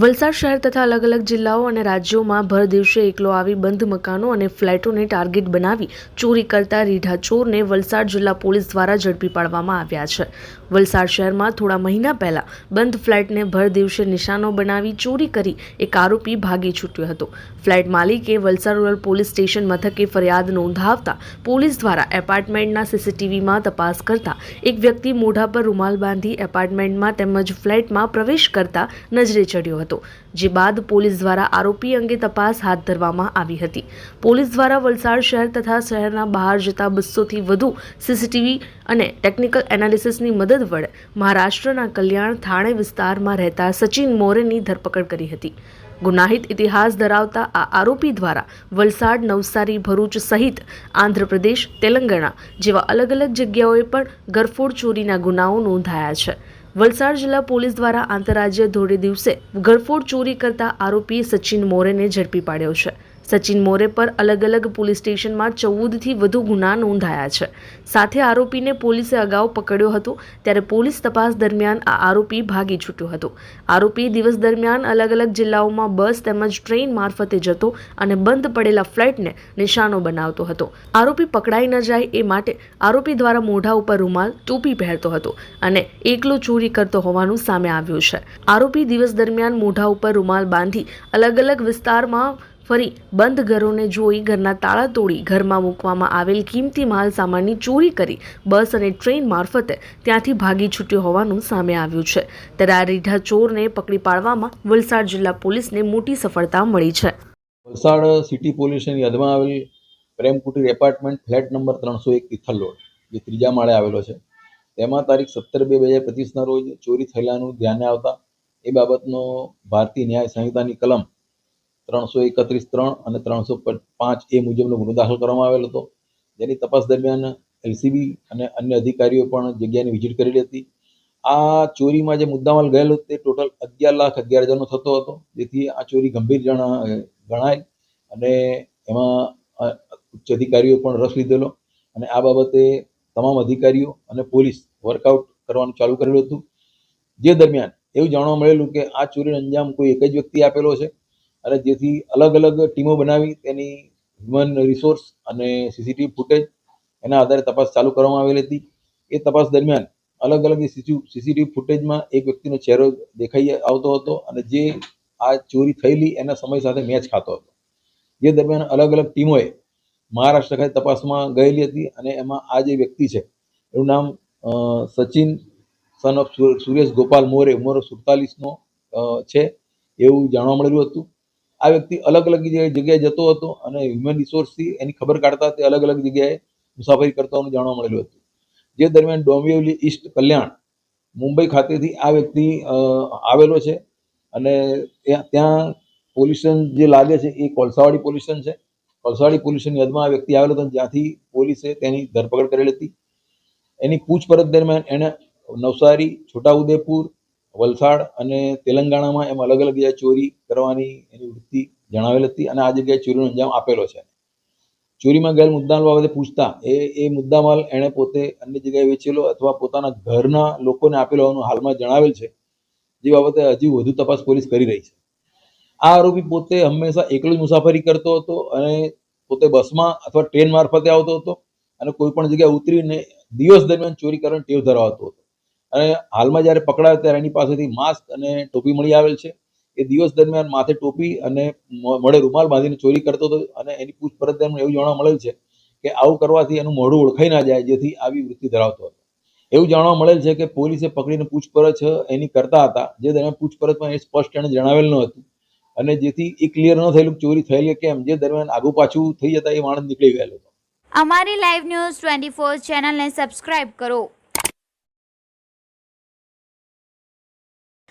વલસાડ શહેર તથા અલગ અલગ જિલ્લાઓ અને રાજ્યોમાં ભર દિવસે એકલો આવી બંધ મકાનો અને ફ્લેટોને ટાર્ગેટ બનાવી ચોરી કરતા રીઢા ચોરને વલસાડ જિલ્લા પોલીસ દ્વારા ઝડપી પાડવામાં આવ્યા છે. વલસાડ શહેરમાં થોડા મહિના પહેલા બંધ ફ્લેટને ભર દિવસે નિશાનો બનાવી ચોરી કરી એક આરોપી ભાગી છૂટ્યો હતો. ફ્લેટ માલિકે વલસાડ રૂરલ પોલીસ સ્ટેશન મથકે ફરિયાદ નોંધાવતા પોલીસ દ્વારા એપાર્ટમેન્ટના સીસીટીવીમાં તપાસ કરતા એક વ્યક્તિ મોઢા પર રૂમાલ બાંધી એપાર્ટમેન્ટમાં તેમજ ફ્લેટમાં પ્રવેશ કરતા નજરે ચડ્યો હતો. જે બાદ પોલીસ દ્વારા આરોપી અંગે તપાસ હાથ ધરવામાં આવી હતી. પોલીસ દ્વારા વલસાડ શહેર તથા શહેરના બહાર જતા બસોથી વધુ સીસીટીવી અને ટેકનિકલ એનાલિસિસની મદદ વડે મહારાષ્ટ્રના કલ્યાણ થાણે વિસ્તારમાં રહેતા સચિન મોરેની ધરપકડ કરી હતી. ગુનાહિત ઇતિહાસ ધરાવતા આ આરોપી દ્વારા વલસાડ નવસારી, ભરૂચ સહિત આંધ્રપ્રદેશ, તેલંગાણા જેવા અલગ અલગ જગ્યાઓએ પણ ગરફોડ ચોરીના ગુનાઓ નોંધાયા છે. વલસાડ જિલ્લા પોલીસ દ્વારા આંતરરાજ્ય ધોળે દિવસે ગરફોડ ચોરી કરતા આરોપી સચિન મોરેને ઝડપી પાડ્યો છે. સચિન મોરે પર અલગ અલગ પોલીસ સ્ટેશનમાં ચૌદથી વધુ ગુના નોંધાયા છે. સાથે આરોપીને પોલીસે અગાઉ પકડ્યો હતો, ત્યારે પોલીસ તપાસ દરમિયાન આ આરોપી ભાગી છૂટ્યો હતો. આરોપી દિવસ દરમિયાન અલગ અલગ જિલ્લાઓમાં બસ તેમજ ટ્રેન મારફતે જતો અને બંધ પડેલા ફ્લેટને નિશાનો બનાવતો હતો. આરોપી પકડાઈ ન જાય એ માટે આરોપી દ્વારા મોઢા ઉપર રૂમાલ ટોપી પહેરતો હતો અને એકલો ચોરી કરતો હોવાનું સામે આવ્યું છે. આરોપી દિવસ દરમિયાન મોઢા ઉપર રૂમાલ બાંધી અલગ અલગ વિસ્તારમાં ફરી બંધ ઘરોને જોઈ ઘરના તાળા તોડી ઘરમાં મૂકવામાં આવેલ કિંમતી માલ સામાનની ચોરી કરી બસ અને ટ્રેન મારફતે ત્યાંથી ભાગી છૂટ્યો હોવાનું સામે આવ્યું છે. ત્યારે આ રીઢા ચોરને પકડી પાડવામાં વલસાડ જિલ્લા પોલીસને મોટી સફળતા મળી છે. વલસાડ સિટી પોલીસની યાદમાં આવેલ પ્રેમકુટીર એપાર્ટમેન્ટ ફ્લેટ નંબર ત્રણસો એક તિથલ જે ત્રીજા માળે આવેલો છે. તેમાં તારીખ સત્તર બે બે હજાર પચીસના રોજ ચોરી થયેલાનું ધ્યાને આવતા એ બાબતનો ભારતીય ન્યાય સંહિતાની કલમ ત્રણસો એકત્રીસ ત્રણ અને ત્રણસો પાંચ એ મુજબનો ગુનો દાખલ કરવામાં આવેલ હતો. જેની તપાસ દરમિયાન એલસીબી અને અન્ય અધિકારીઓ પણ જગ્યાની વિઝિટ કરેલી હતી. આ ચોરીમાં જે મુદ્દામાલ ગયેલો તે ટોટલ અગિયાર લાખ અગિયાર હજારનો થતો હતો. જેથી આ ચોરી ગંભીર જણા ગણાય અને એમાં ઉચ્ચ અધિકારીઓ પણ રસ લીધેલો અને આ બાબતે તમામ અધિકારીઓ અને પોલીસ વર્કઆઉટ કરવાનું ચાલુ કરેલું હતું. જે દરમિયાન એવું જાણવા મળેલું કે આ ચોરીનો અંજામ કોઈ એક જ વ્યક્તિ આપેલો છે. અને જેથી અલગ અલગ ટીમો બનાવી તેની હ્યુમન રિસોર્સ અને સીસીટીવી ફૂટેજ એના આધારે તપાસ ચાલુ કરવામાં આવેલી હતી. એ તપાસ દરમિયાન અલગ અલગ સીસીટીવી ફૂટેજમાં એક વ્યક્તિનો ચહેરો દેખાઈ આવતો હતો અને જે આ ચોરી થયેલી એના સમય સાથે મેચ ખાતો હતો. જે દરમિયાન અલગ અલગ ટીમોએ મહારાષ્ટ્ર ખાતે તપાસમાં ગયેલી હતી અને એમાં આ જે વ્યક્તિ છે, એનું નામ સચિન સન ઓફ સુરેશ ગોપાલ મોરે, ઉંમર સુડતાલીસનો છે, એવું જાણવા મળેલું હતું. આ વ્યક્તિ અલગ અલગ જગ્યાએ જતો હતો અને હ્યુમન રિસોર્સથી એની ખબર કાઢતા તે અલગ અલગ જગ્યાએ મુસાફરી કરતા હોવાનું જાણવા મળેલું હતું. જે દરમિયાન ડોંબિવલી ઈસ્ટ કલ્યાણ મુંબઈ ખાતેથી આ વ્યક્તિ આવેલો છે અને ત્યાં પોલ્યુશન જે લાગે છે એ કોલસાવાડી પોલ્યુશન છે. કોલસાવાડી પોલ્યુશનની હદમાં આ વ્યક્તિ આવેલો હતો જ્યાંથી પોલીસે તેની ધરપકડ કરેલી હતી. એની પૂછપરછ દરમિયાન એણે નવસારી, છોટાઉદેપુર વલસાડ અને તેલંગાણામાં એમ અલગ અલગ જગ્યાએ ચોરી કરવાની એની વૃત્તિ જણાવેલ હતી અને આ જગ્યાએ ચોરીનો અંજામ આપેલો છે. ચોરીમાં ગયેલ મુદ્દામાલ બાબતે પૂછતા એ એ મુદ્દામાલ એણે પોતે અન્ય જગ્યાએ વેચેલો અથવા પોતાના ઘરના લોકોને આપેલો હોવાનું હાલમાં જણાવેલ છે, જે બાબતે હજી વધુ તપાસ પોલીસ કરી રહી છે. આ આરોપી પોતે હંમેશા એકલો જ મુસાફરી કરતો હતો અને પોતે બસમાં અથવા ટ્રેન મારફતે આવતો હતો અને કોઈ પણ જગ્યાએ ઉતરીને દિવસ દરમિયાન ચોરી કરવાની ટેવ ધરાવતો હતો. અને હાલમાં જ્યારે પકડાયો ત્યારે એની પાસેથી માસ્ક અને ટોપી મળી આવેલ છે. એ દિવસ દરમિયાન માથે ટોપી અને મોઢે રૂમાલ બાંધીને ચોરી કરતો હતો અને એની પૂછપરછ દરમિયાન એવું જાણવા મળેલ છે કે આવું કરવાથી એનું મોઢું ઓળખાઈ ના જાય જેથી આવી વૃત્તિ ધરાવતો હતો. એવું જાણવા મળેલ છે કે પોલીસે પકડીને પૂછપરછ એની કરતા હતા, જે દરમિયાન પૂછપરછમાં એ સ્પષ્ટ એણે જણાવેલ ન હતું. અને જેથી એ ક્લિયર ન થયેલું ચોરી થયેલી કે કેમ, જે દરમિયાન આગુ પાછું થઈ જતા એ માણસ નીકળી ગયેલો હતો. અમારી લાઈવ ન્યૂઝ ટ્વેન્ટી ફોર ચેનલને સબસ્ક્રાઇબ કરો.